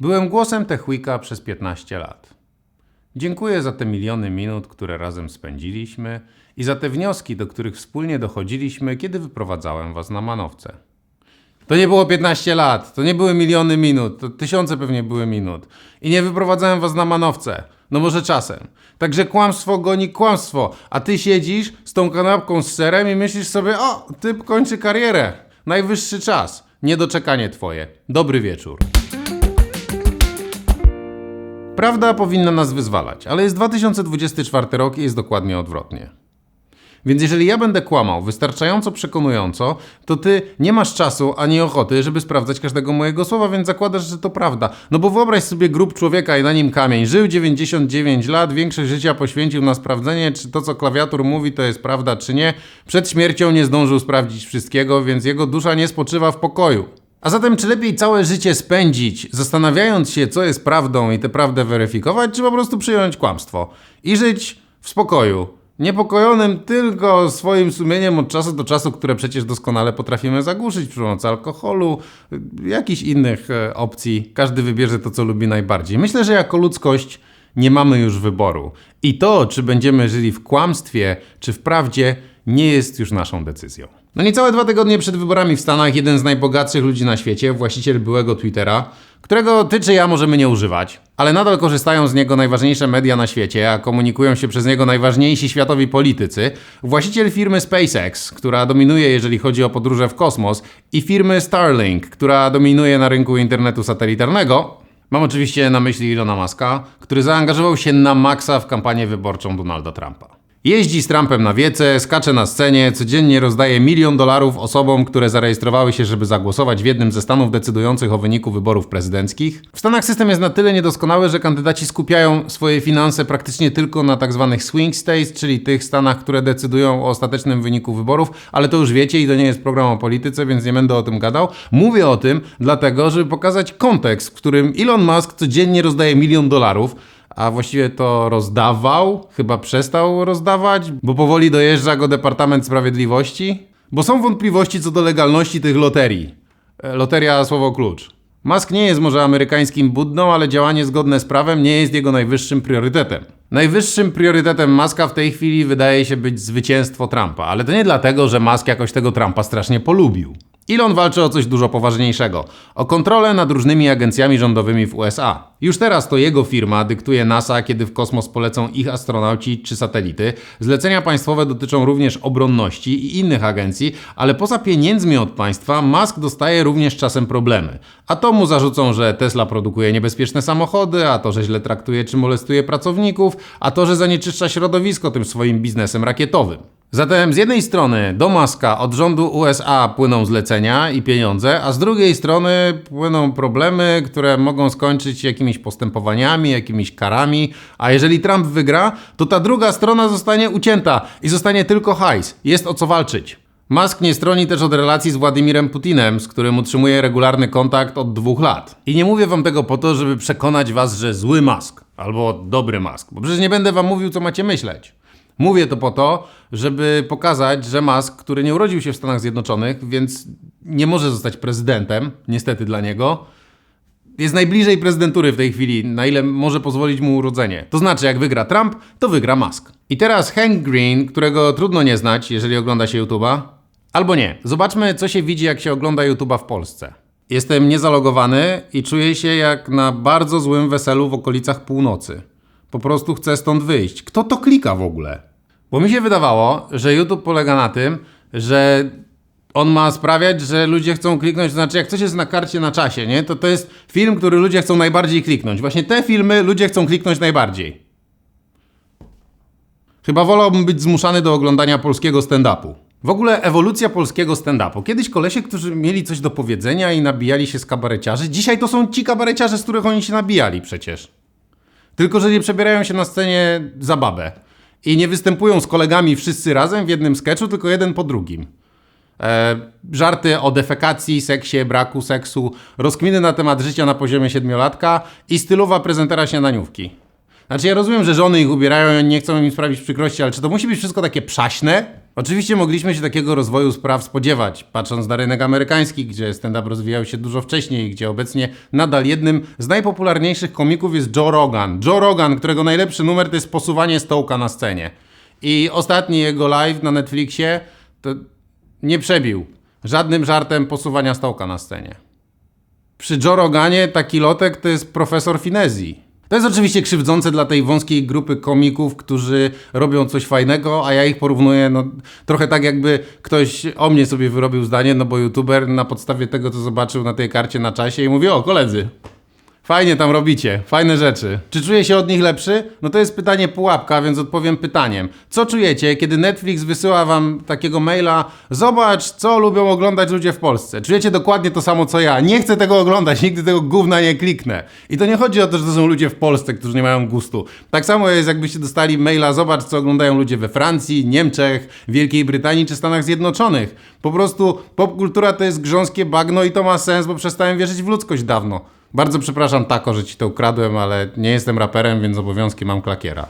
Byłem głosem Techwika przez 15 lat. Dziękuję za te miliony minut, które razem spędziliśmy i za te wnioski, do których wspólnie dochodziliśmy, kiedy wyprowadzałem was na manowce. To nie było 15 lat, to nie były miliony minut, to tysiące pewnie były minut. I nie wyprowadzałem was na manowce. No może czasem. Także kłamstwo goni kłamstwo, a ty siedzisz z tą kanapką z serem i myślisz sobie, o, typ kończy karierę. Najwyższy czas. Niedoczekanie twoje. Dobry wieczór. Prawda powinna nas wyzwalać, ale jest 2024 rok i jest dokładnie odwrotnie. Więc jeżeli ja będę kłamał wystarczająco przekonująco, to ty nie masz czasu ani ochoty, żeby sprawdzać każdego mojego słowa, więc zakładasz, że to prawda. No bo wyobraź sobie grób człowieka i na nim kamień. Żył 99 lat, większość życia poświęcił na sprawdzenie, czy to, co klawiatur mówi, to jest prawda, czy nie. Przed śmiercią nie zdążył sprawdzić wszystkiego, więc jego dusza nie spoczywa w pokoju. A zatem, czy lepiej całe życie spędzić, zastanawiając się, co jest prawdą i tę prawdę weryfikować, czy po prostu przyjąć kłamstwo i żyć w spokoju? Niepokojonym tylko swoim sumieniem od czasu do czasu, które przecież doskonale potrafimy zagłuszyć przy pomocy alkoholu, jakichś innych e, opcji. Każdy wybierze to, co lubi najbardziej. Myślę, że jako ludzkość nie mamy już wyboru. I to, czy będziemy żyli w kłamstwie, czy w prawdzie, nie jest już naszą decyzją. No niecałe dwa tygodnie przed wyborami w Stanach jeden z najbogatszych ludzi na świecie, właściciel byłego Twittera, którego ty czy ja możemy nie używać, ale nadal korzystają z niego najważniejsze media na świecie, a komunikują się przez niego najważniejsi światowi politycy, właściciel firmy SpaceX, która dominuje jeżeli chodzi o podróże w kosmos, i firmy Starlink, która dominuje na rynku internetu satelitarnego, Mam oczywiście na myśli Ilona Muska, który zaangażował się na maksa w kampanię wyborczą Donalda Trumpa. Jeździ z Trumpem na wiece, skacze na scenie, codziennie rozdaje milion dolarów osobom, które zarejestrowały się, żeby zagłosować w jednym ze stanów decydujących o wyniku wyborów prezydenckich. W Stanach system jest na tyle niedoskonały, że kandydaci skupiają swoje finanse praktycznie tylko na tak zwanych swing states, czyli tych stanach, które decydują o ostatecznym wyniku wyborów, ale to już wiecie i to nie jest program o polityce, więc nie będę o tym gadał. Mówię o tym dlatego, żeby pokazać kontekst, w którym Elon Musk codziennie rozdaje milion dolarów, a właściwie to rozdawał, chyba przestał rozdawać, bo powoli dojeżdża go Departament Sprawiedliwości. Bo są wątpliwości co do legalności tych loterii. E, Loteria słowo klucz. Musk nie jest może amerykańskim budną, ale działanie zgodne z prawem nie jest jego najwyższym priorytetem. Najwyższym priorytetem Muska w tej chwili wydaje się być zwycięstwo Trumpa, ale to nie dlatego, że Musk jakoś tego Trumpa strasznie polubił. Elon walczy o coś dużo poważniejszego o kontrolę nad różnymi agencjami rządowymi w USA. Już teraz to jego firma dyktuje NASA, kiedy w kosmos polecą ich astronauci czy satelity. Zlecenia państwowe dotyczą również obronności i innych agencji, ale poza pieniędzmi od państwa Musk dostaje również czasem problemy. A to mu zarzucą, że Tesla produkuje niebezpieczne samochody, a to, że źle traktuje czy molestuje pracowników, a to, że zanieczyszcza środowisko tym swoim biznesem rakietowym. Zatem z jednej strony do Maska od rządu USA płyną zlecenia i pieniądze, a z drugiej strony płyną problemy, które mogą skończyć jakimiś postępowaniami, jakimiś karami, a jeżeli Trump wygra, to ta druga strona zostanie ucięta i zostanie tylko hajs. Jest o co walczyć. Musk nie stroni też od relacji z Władimirem Putinem, z którym utrzymuje regularny kontakt od dwóch lat. I nie mówię wam tego po to, żeby przekonać was, że zły Musk albo dobry Musk, bo przecież nie będę wam mówił, co macie myśleć. Mówię to po to, żeby pokazać, że Musk, który nie urodził się w Stanach Zjednoczonych, więc nie może zostać prezydentem, niestety dla niego, jest najbliżej prezydentury w tej chwili, na ile może pozwolić mu urodzenie. To znaczy, jak wygra Trump, to wygra Musk. I teraz Hank Green, którego trudno nie znać, jeżeli ogląda się YouTube'a, albo nie. Zobaczmy, co się widzi, jak się ogląda YouTube'a w Polsce. Jestem niezalogowany i czuję się jak na bardzo złym weselu w okolicach północy. Po prostu chcę stąd wyjść. Kto to klika w ogóle? Bo mi się wydawało, że YouTube polega na tym, że on ma sprawiać, że ludzie chcą kliknąć, to znaczy jak coś jest na karcie na czasie, nie? To to jest film, który ludzie chcą najbardziej kliknąć. Właśnie te filmy ludzie chcą kliknąć najbardziej. Chyba wolałbym być zmuszany do oglądania polskiego stand-upu. W ogóle ewolucja polskiego stand-upu. Kiedyś kolesie, którzy mieli coś do powiedzenia i nabijali się z kabareciarzy, dzisiaj to są ci kabareciarze, z których oni się nabijali przecież. Tylko, że nie przebierają się na scenie za babę. I nie występują z kolegami wszyscy razem w jednym sketchu, tylko jeden po drugim. E, żarty o defekacji, seksie, braku seksu, rozkminy na temat życia na poziomie siedmiolatka i stylowa prezentera śniadaniówki. Znaczy ja rozumiem, że żony ich ubierają i nie chcą im sprawić przykrości, ale czy to musi być wszystko takie przaśne? Oczywiście mogliśmy się takiego rozwoju spraw spodziewać, patrząc na rynek amerykański, gdzie stand-up rozwijał się dużo wcześniej, gdzie obecnie nadal jednym z najpopularniejszych komików jest Joe Rogan. Joe Rogan, którego najlepszy numer to jest posuwanie stołka na scenie. I ostatni jego live na Netflixie to nie przebił żadnym żartem posuwania stołka na scenie. Przy Joe Roganie taki lotek to jest profesor finezji. To jest oczywiście krzywdzące dla tej wąskiej grupy komików, którzy robią coś fajnego, a ja ich porównuję no, trochę tak jakby ktoś o mnie sobie wyrobił zdanie, no bo youtuber na podstawie tego, co zobaczył na tej karcie na czasie i mówi, o koledzy, Fajnie tam robicie, fajne rzeczy. Czy czuję się od nich lepszy? No to jest pytanie pułapka, więc odpowiem pytaniem. Co czujecie, kiedy Netflix wysyła wam takiego maila? Zobacz, co lubią oglądać ludzie w Polsce. Czujecie dokładnie to samo co ja. Nie chcę tego oglądać, nigdy tego gówna nie kliknę. I to nie chodzi o to, że to są ludzie w Polsce, którzy nie mają gustu. Tak samo jest, jakbyście dostali maila, zobacz, co oglądają ludzie we Francji, Niemczech, Wielkiej Brytanii czy Stanach Zjednoczonych. Po prostu popkultura to jest grząskie bagno i to ma sens, bo przestałem wierzyć w ludzkość dawno. Bardzo przepraszam, Tako, że ci to ukradłem, ale nie jestem raperem, więc obowiązki mam klakiera.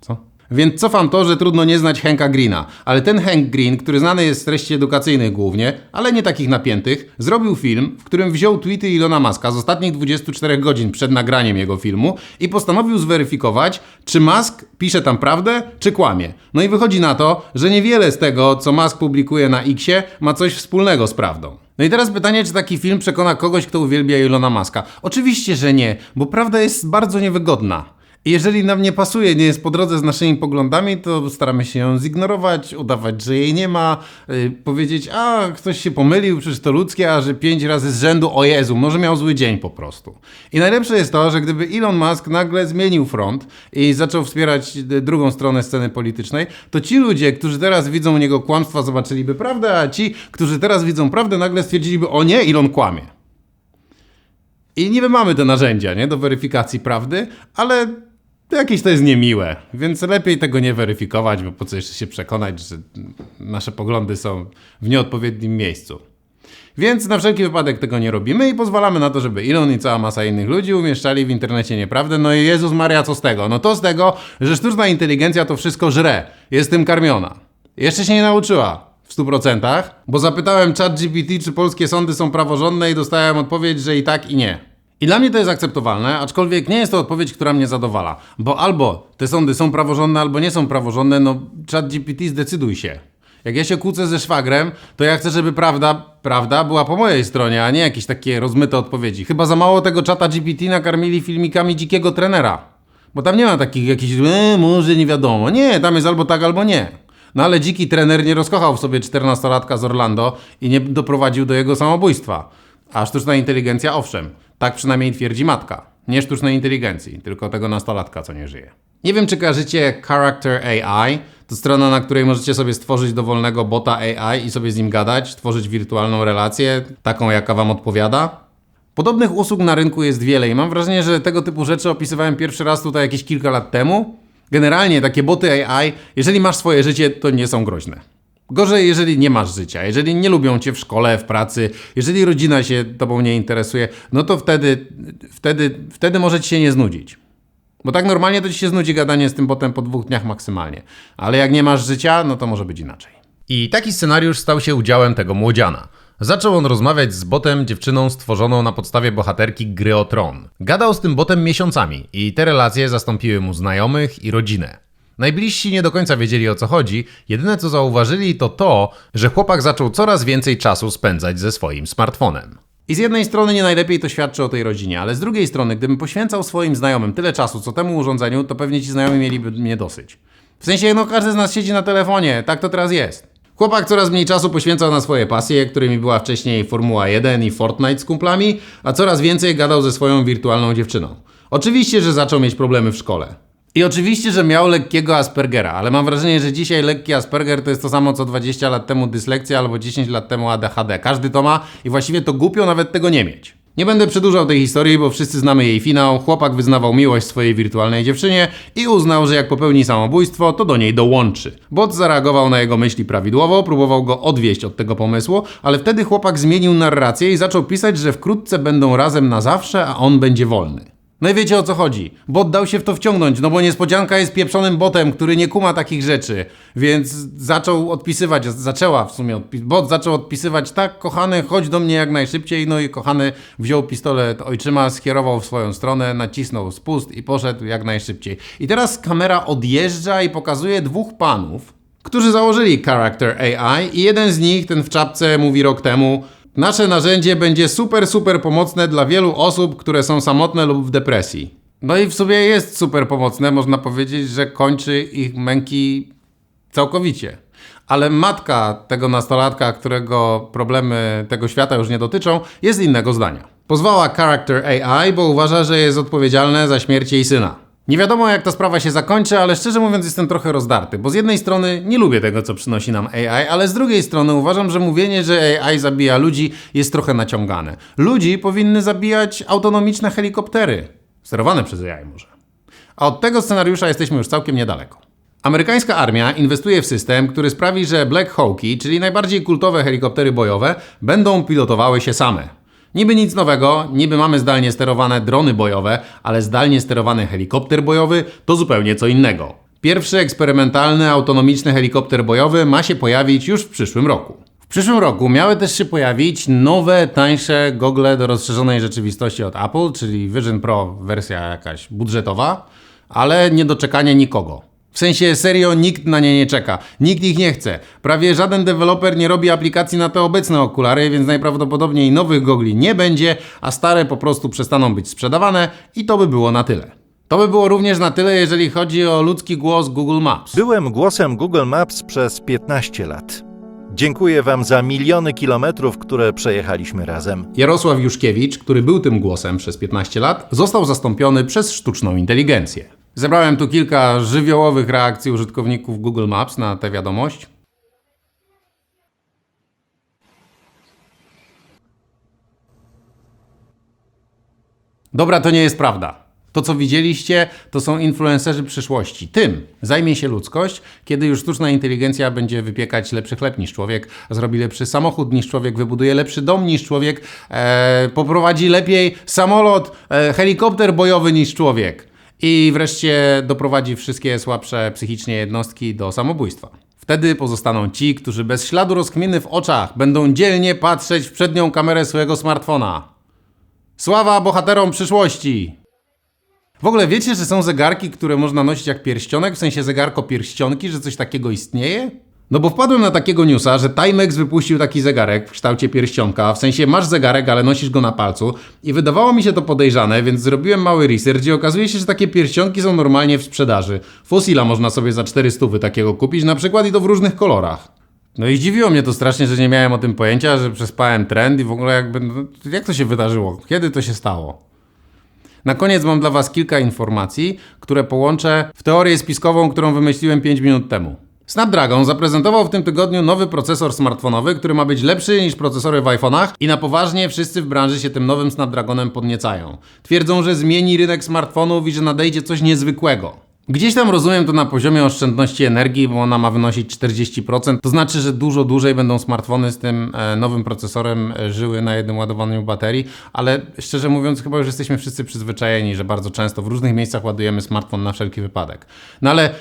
Co? Więc cofam to, że trudno nie znać Hanka Greena, ale ten Hank Green, który znany jest z treści edukacyjnych głównie, ale nie takich napiętych, zrobił film, w którym wziął tweety Ilona Maska z ostatnich 24 godzin przed nagraniem jego filmu i postanowił zweryfikować, czy Musk pisze tam prawdę, czy kłamie. No i wychodzi na to, że niewiele z tego, co Musk publikuje na Xie, ma coś wspólnego z prawdą. No i teraz pytanie, czy taki film przekona kogoś, kto uwielbia Ilona Maska? Oczywiście, że nie, bo prawda jest bardzo niewygodna. Jeżeli nam nie pasuje, nie jest po drodze z naszymi poglądami, to staramy się ją zignorować, udawać, że jej nie ma, yy, powiedzieć, a ktoś się pomylił, przecież to ludzkie, a że pięć razy z rzędu, o Jezu, może miał zły dzień po prostu. I najlepsze jest to, że gdyby Elon Musk nagle zmienił front i zaczął wspierać y, drugą stronę sceny politycznej, to ci ludzie, którzy teraz widzą u niego kłamstwa, zobaczyliby prawdę, a ci, którzy teraz widzą prawdę, nagle stwierdziliby, o nie, Elon kłamie. I niby mamy te narzędzia, nie, do weryfikacji prawdy, ale jakieś to jest niemiłe, więc lepiej tego nie weryfikować, bo po co jeszcze się przekonać, że nasze poglądy są w nieodpowiednim miejscu. Więc na wszelki wypadek tego nie robimy i pozwalamy na to, żeby Elon i cała masa innych ludzi umieszczali w internecie nieprawdę. No i Jezus Maria, co z tego? No to z tego, że sztuczna inteligencja to wszystko żre, jest tym karmiona. Jeszcze się nie nauczyła w 100%, bo zapytałem ChatGPT, czy polskie sądy są praworządne i dostałem odpowiedź, że i tak i nie. I dla mnie to jest akceptowalne, aczkolwiek nie jest to odpowiedź, która mnie zadowala. Bo albo te sądy są praworządne, albo nie są praworządne, no chat GPT zdecyduj się. Jak ja się kłócę ze szwagrem, to ja chcę, żeby prawda, prawda była po mojej stronie, a nie jakieś takie rozmyte odpowiedzi. Chyba za mało tego czata GPT nakarmili filmikami dzikiego trenera. Bo tam nie ma takich jakichś, e, może nie wiadomo. Nie, tam jest albo tak, albo nie. No ale dziki trener nie rozkochał w sobie 14-latka z Orlando i nie doprowadził do jego samobójstwa. A sztuczna inteligencja owszem. Tak przynajmniej twierdzi matka. Nie sztucznej inteligencji, tylko tego nastolatka, co nie żyje. Nie wiem, czy kojarzycie Character AI. To strona, na której możecie sobie stworzyć dowolnego bota AI i sobie z nim gadać, tworzyć wirtualną relację, taką jaka wam odpowiada. Podobnych usług na rynku jest wiele i mam wrażenie, że tego typu rzeczy opisywałem pierwszy raz tutaj jakieś kilka lat temu. Generalnie takie boty AI, jeżeli masz swoje życie, to nie są groźne. Gorzej, jeżeli nie masz życia, jeżeli nie lubią cię w szkole, w pracy, jeżeli rodzina się tobą nie interesuje, no to wtedy, wtedy, wtedy może ci się nie znudzić. Bo tak normalnie to ci się znudzi gadanie z tym botem po dwóch dniach maksymalnie. Ale jak nie masz życia, no to może być inaczej. I taki scenariusz stał się udziałem tego młodziana. Zaczął on rozmawiać z botem, dziewczyną stworzoną na podstawie bohaterki gry o tron. Gadał z tym botem miesiącami i te relacje zastąpiły mu znajomych i rodzinę. Najbliżsi nie do końca wiedzieli o co chodzi, jedyne co zauważyli to to, że chłopak zaczął coraz więcej czasu spędzać ze swoim smartfonem. I z jednej strony nie najlepiej to świadczy o tej rodzinie, ale z drugiej strony, gdybym poświęcał swoim znajomym tyle czasu, co temu urządzeniu, to pewnie ci znajomi mieliby mnie dosyć. W sensie, no każdy z nas siedzi na telefonie, tak to teraz jest. Chłopak coraz mniej czasu poświęcał na swoje pasje, którymi była wcześniej Formuła 1 i Fortnite z kumplami, a coraz więcej gadał ze swoją wirtualną dziewczyną. Oczywiście, że zaczął mieć problemy w szkole. I oczywiście, że miał lekkiego Aspergera, ale mam wrażenie, że dzisiaj lekki Asperger to jest to samo co 20 lat temu dyslekcja albo 10 lat temu ADHD. Każdy to ma i właściwie to głupio nawet tego nie mieć. Nie będę przedłużał tej historii, bo wszyscy znamy jej finał. Chłopak wyznawał miłość swojej wirtualnej dziewczynie i uznał, że jak popełni samobójstwo, to do niej dołączy. Bot zareagował na jego myśli prawidłowo, próbował go odwieść od tego pomysłu, ale wtedy chłopak zmienił narrację i zaczął pisać, że wkrótce będą razem na zawsze, a on będzie wolny. No i wiecie o co chodzi. Bot dał się w to wciągnąć, no bo niespodzianka jest pieprzonym botem, który nie kuma takich rzeczy. Więc zaczął odpisywać, zaczęła w sumie, bot zaczął odpisywać tak, kochany, chodź do mnie jak najszybciej. No i kochany wziął pistolet ojczyma, skierował w swoją stronę, nacisnął spust i poszedł jak najszybciej. I teraz kamera odjeżdża i pokazuje dwóch panów, którzy założyli Character AI i jeden z nich, ten w czapce, mówi rok temu Nasze narzędzie będzie super, super pomocne dla wielu osób, które są samotne lub w depresji. No i w sumie jest super pomocne, można powiedzieć, że kończy ich męki całkowicie. Ale matka tego nastolatka, którego problemy tego świata już nie dotyczą, jest innego zdania. Pozwała Character AI, bo uważa, że jest odpowiedzialne za śmierć jej syna. Nie wiadomo jak ta sprawa się zakończy, ale szczerze mówiąc jestem trochę rozdarty, bo z jednej strony nie lubię tego, co przynosi nam AI, ale z drugiej strony uważam, że mówienie, że AI zabija ludzi jest trochę naciągane. Ludzi powinny zabijać autonomiczne helikoptery, sterowane przez AI może. A od tego scenariusza jesteśmy już całkiem niedaleko. Amerykańska armia inwestuje w system, który sprawi, że Black Hawki, czyli najbardziej kultowe helikoptery bojowe, będą pilotowały się same. Niby nic nowego, niby mamy zdalnie sterowane drony bojowe, ale zdalnie sterowany helikopter bojowy to zupełnie co innego. Pierwszy eksperymentalny autonomiczny helikopter bojowy ma się pojawić już w przyszłym roku. W przyszłym roku miały też się pojawić nowe, tańsze gogle do rozszerzonej rzeczywistości od Apple, czyli Vision Pro wersja jakaś budżetowa, ale nie doczekanie nikogo. W sensie serio nikt na nie nie czeka, nikt ich nie chce. Prawie żaden deweloper nie robi aplikacji na te obecne okulary, więc najprawdopodobniej nowych gogli nie będzie, a stare po prostu przestaną być sprzedawane i to by było na tyle. To by było również na tyle, jeżeli chodzi o ludzki głos Google Maps. Byłem głosem Google Maps przez 15 lat. Dziękuję Wam za miliony kilometrów, które przejechaliśmy razem. Jarosław Juszkiewicz, który był tym głosem przez 15 lat, został zastąpiony przez sztuczną inteligencję. Zebrałem tu kilka żywiołowych reakcji użytkowników Google Maps na tę wiadomość. Dobra, to nie jest prawda. To, co widzieliście, to są influencerzy przyszłości. Tym zajmie się ludzkość, kiedy już sztuczna inteligencja będzie wypiekać lepszy chleb niż człowiek, zrobi lepszy samochód niż człowiek, wybuduje lepszy dom niż człowiek, e, poprowadzi lepiej samolot, e, helikopter bojowy niż człowiek i wreszcie doprowadzi wszystkie słabsze psychicznie jednostki do samobójstwa. Wtedy pozostaną ci, którzy bez śladu rozkminy w oczach będą dzielnie patrzeć w przednią kamerę swojego smartfona. Sława bohaterom przyszłości! W ogóle wiecie, że są zegarki, które można nosić jak pierścionek, w sensie zegarko pierścionki, że coś takiego istnieje? No bo wpadłem na takiego newsa, że Timex wypuścił taki zegarek w kształcie pierścionka, w sensie masz zegarek, ale nosisz go na palcu i wydawało mi się to podejrzane, więc zrobiłem mały research i okazuje się, że takie pierścionki są normalnie w sprzedaży. Fossila można sobie za 400 takiego kupić na przykład i to w różnych kolorach. No i zdziwiło mnie to strasznie, że nie miałem o tym pojęcia, że przespałem trend i w ogóle jakby, no, jak to się wydarzyło? Kiedy to się stało? Na koniec mam dla Was kilka informacji, które połączę w teorię spiskową, którą wymyśliłem 5 minut temu. Snapdragon zaprezentował w tym tygodniu nowy procesor smartfonowy, który ma być lepszy niż procesory w iPhone'ach i na poważnie wszyscy w branży się tym nowym Snapdragonem podniecają. Twierdzą, że zmieni rynek smartfonów i że nadejdzie coś niezwykłego. Gdzieś tam rozumiem to na poziomie oszczędności energii, bo ona ma wynosić 40%. To znaczy, że dużo dłużej będą smartfony z tym e, nowym procesorem e, żyły na jednym ładowaniu baterii, ale szczerze mówiąc, chyba już jesteśmy wszyscy przyzwyczajeni, że bardzo często w różnych miejscach ładujemy smartfon na wszelki wypadek. No ale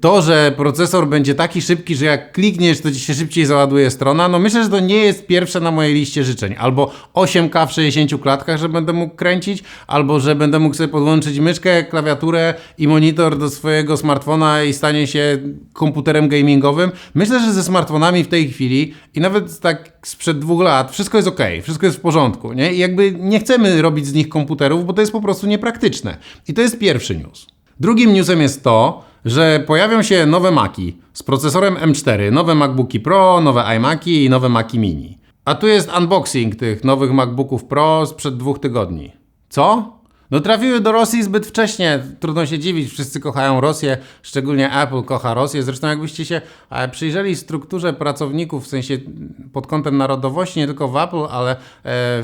to, że procesor będzie taki szybki, że jak klikniesz, to ci się szybciej załaduje strona, no myślę, że to nie jest pierwsze na mojej liście życzeń. Albo 8K w 60 klatkach, że będę mógł kręcić, albo że będę mógł sobie podłączyć myszkę, klawiaturę i monitor do swojego smartfona i stanie się komputerem gamingowym. Myślę, że ze smartfonami w tej chwili i nawet tak sprzed dwóch lat wszystko jest ok, wszystko jest w porządku, nie? I jakby nie chcemy robić z nich komputerów, bo to jest po prostu niepraktyczne. I to jest pierwszy news. Drugim newsem jest to, że pojawią się nowe Maki z procesorem M4, nowe MacBooki Pro, nowe iMaki i nowe Maki Mini. A tu jest unboxing tych nowych MacBooków Pro sprzed dwóch tygodni. Co? No trafiły do Rosji zbyt wcześnie, trudno się dziwić, wszyscy kochają Rosję, szczególnie Apple kocha Rosję. Zresztą jakbyście się e, przyjrzeli strukturze pracowników, w sensie pod kątem narodowości, nie tylko w Apple, ale e,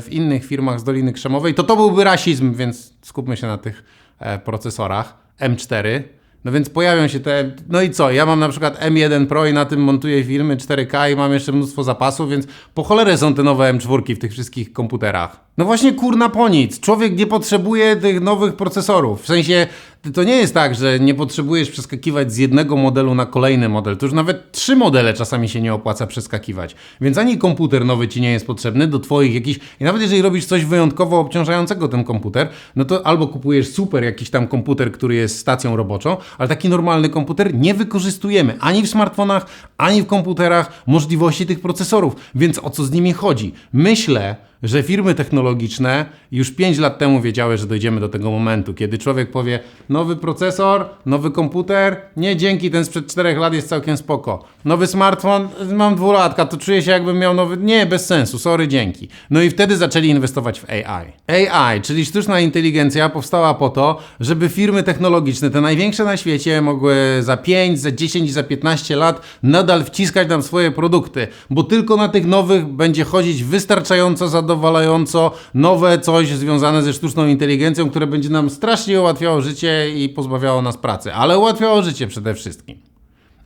w innych firmach z Doliny Krzemowej, to to byłby rasizm, więc skupmy się na tych e, procesorach M4. No więc pojawią się te. No i co? Ja mam na przykład M1 Pro i na tym montuję filmy 4K i mam jeszcze mnóstwo zapasów, więc po cholerę są te nowe M4 w tych wszystkich komputerach. No właśnie kurna po nic. Człowiek nie potrzebuje tych nowych procesorów. W sensie to nie jest tak, że nie potrzebujesz przeskakiwać z jednego modelu na kolejny model. To już nawet trzy modele czasami się nie opłaca przeskakiwać. Więc ani komputer nowy ci nie jest potrzebny do twoich jakichś... I nawet jeżeli robisz coś wyjątkowo obciążającego ten komputer, no to albo kupujesz super jakiś tam komputer, który jest stacją roboczą, ale taki normalny komputer nie wykorzystujemy ani w smartfonach, ani w komputerach możliwości tych procesorów. Więc o co z nimi chodzi? Myślę, że firmy technologiczne już 5 lat temu wiedziały, że dojdziemy do tego momentu, kiedy człowiek powie nowy procesor, nowy komputer, nie dzięki, ten sprzed 4 lat jest całkiem spoko. Nowy smartfon, mam dwulatka, to czuję się jakbym miał nowy, nie, bez sensu, sorry, dzięki. No i wtedy zaczęli inwestować w AI. AI, czyli sztuczna inteligencja powstała po to, żeby firmy technologiczne, te największe na świecie, mogły za 5, za 10, za 15 lat nadal wciskać nam swoje produkty, bo tylko na tych nowych będzie chodzić wystarczająco zadowalająco nowe coś związane ze sztuczną inteligencją, które będzie nam strasznie ułatwiało życie i pozbawiało nas pracy, ale ułatwiało życie przede wszystkim.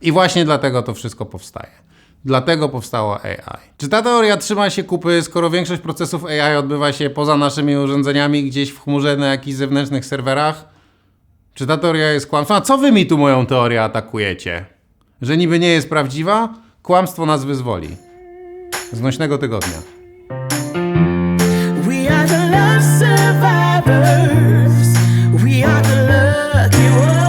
I właśnie dlatego to wszystko powstaje. Dlatego powstało AI. Czy ta teoria trzyma się kupy, skoro większość procesów AI odbywa się poza naszymi urządzeniami, gdzieś w chmurze na jakichś zewnętrznych serwerach? Czy ta teoria jest kłamstwem? A co wy mi tu moją teorię atakujecie? Że niby nie jest prawdziwa? Kłamstwo nas wyzwoli. Znośnego tygodnia. survivors. We are the lucky ones.